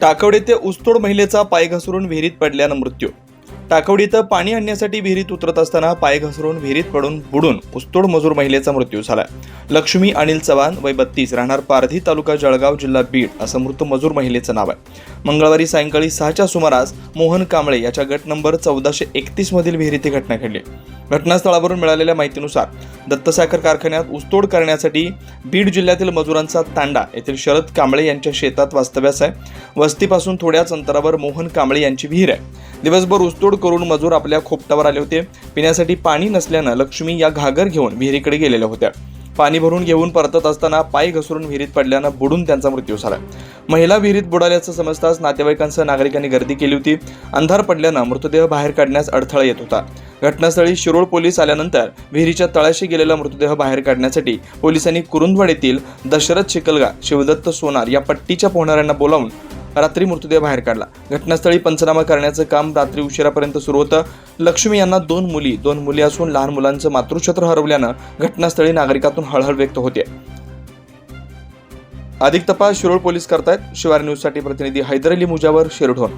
टाकवडे ते ऊसतोड महिलेचा पाय घसरून विहिरीत पडल्यानं मृत्यू टाकवडीत पाणी आणण्यासाठी विहिरीत उतरत असताना पाय घसरून विहिरीत पडून बुडून उस्तोड मजूर महिलेचा मृत्यू झाला. लक्ष्मी अनिल चव्हाण वय बत्तीस राहणार पारधी तालुका जळगाव जिल्हा बीड असं मृत मजूर महिलेचं नाव आहे. मंगळवारी सायंकाळी सहाच्या सुमारास मोहन कांबळे याच्या गट नंबर चौदाशे एकतीस मधील विहिरीत ही घटना घडली. घटनास्थळावरून मिळालेल्या माहितीनुसार दत्तसाखर कारखान्यात ऊसतोड करण्यासाठी बीड जिल्ह्यातील मजुरांचा तांडा येथील शरद कांबळे यांच्या शेतात वास्तव्यास आहे. वस्तीपासून थोड्याच अंतरावर मोहन कांबळे यांची विहीर आहे. दिवसभर ऊसतोड करून मजूर आपल्या खोपटावर आले होते. पिण्यासाठी पाणी नसल्यानं लक्ष्मी या घागर घेऊन विहिरीकडे गेलेल्या होत्या. पाणी भरून घेऊन परतत असताना पाय घसरून विहिरीत पडल्यानं बुडून त्यांचा मृत्यू झाला. महिला विहिरीत बुडाल्याचं समजताच नातेवाईकांसह नागरिकांनी गर्दी केली होती. अंधार पडल्यानं मृतदेह बाहेर काढण्यास अडथळा येत होता. घटनास्थळी शिरोळ पोलीस आल्यानंतर विहिरीच्या तळाशी गेलेला मृतदेह बाहेर काढण्यासाठी पोलिसांनी कुरुंदवाड येथील दशरथ चिकलगा शिवदत्त सोनार या पट्टीच्या पोहणाऱ्यांना बोलावून रात्री मृतदेह बाहेर काढला. घटनास्थळी पंचनामा करण्याचं काम रात्री उशिरापर्यंत सुरू होतं. लक्ष्मी यांना दोन मुली दोन मुली असून लहान मुलांचं मातृछत्र हरवल्यानं घटनास्थळी नागरिकातून हळहळ व्यक्त होते अधिक तपास शिरोळ पोलीस करतायत. शिवार न्यूजसाठी प्रतिनिधी हैदर अली मुजावर शिरढोण.